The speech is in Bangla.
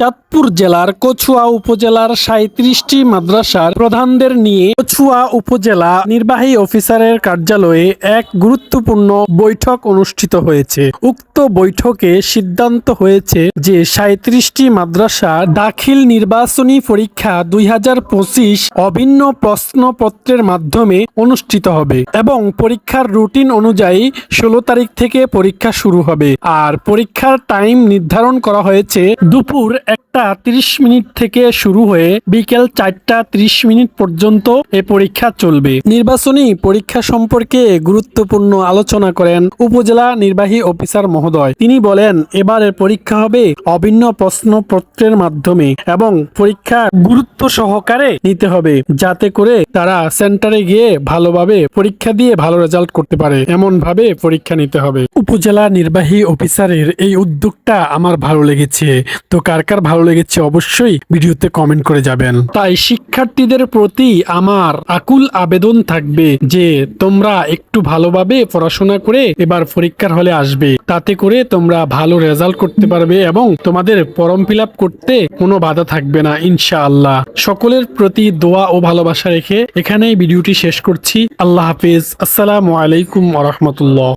চাঁদপুর জেলার কচুয়া উপজেলার সাঁত্রিশটি মাদ্রাসার প্রধানদের নিয়ে কচুয়া উপজেলা নির্বাহী অফিসারের কার্যালয়ে এক গুরুত্বপূর্ণ বৈঠক অনুষ্ঠিত হয়েছে। উক্ত বৈঠকে সিদ্ধান্ত হয়েছে যে সাঁত্রিশটি মাদ্রাসা দাখিল নির্বাচনী পরীক্ষা দুই হাজার পঁচিশ অভিন্ন প্রশ্নপত্রের মাধ্যমে অনুষ্ঠিত হবে এবং পরীক্ষার রুটিন অনুযায়ী ষোলো তারিখ থেকে পরীক্ষা শুরু হবে। আর পরীক্ষার টাইম নির্ধারণ করা হয়েছে দুপুর একটা তিরিশ মিনিট থেকে শুরু হয়ে বিকেল চারটা ত্রিশ মিনিট পর্যন্ত এ পরীক্ষা চলবে। নির্বাচনী পরীক্ষা সম্পর্কে গুরুত্বপূর্ণ আলোচনা করেন উপজেলা নির্বাহী অফিসার মহোদয়। তিনি বলেন, এবারের পরীক্ষা হবে অভিন্ন প্রশ্নপত্রের মাধ্যমে এবং পরীক্ষা গুরুত্ব সহকারে নিতে হবে, যাতে করে তারা সেন্টারে গিয়ে ভালোভাবে পরীক্ষা দিয়ে ভালো রেজাল্ট করতে পারে। এমন ভাবে পরীক্ষা নিতে হবে। উপজেলা নির্বাহী অফিসারের এই উদ্যোগটা আমার ভালো লেগেছে। তো কার কার ভালো লেগেছে অবশ্যই ভিডিওতে কমেন্ট করে যাবেন। তাই শিক্ষার্থীদের প্রতি আমার আকুল আবেদন থাকবে যে তোমরা একটু ভালোভাবে পড়াশোনা করে এবার পরীক্ষার হলে আসবে। তাতে করে তোমরা ভালো রেজাল্ট করতে পারবে এবং তোমাদের ফর্ম ফিল করতে কোনো বাধা থাকবে না, ইনশাআল্লাহ। সকলের প্রতি দোয়া ও ভালোবাসা রেখে এখানেই ভিডিওটি শেষ করছি। আল্লাহ হাফিজ। আসসালামু আলাইকুম রহমতুল্লাহ।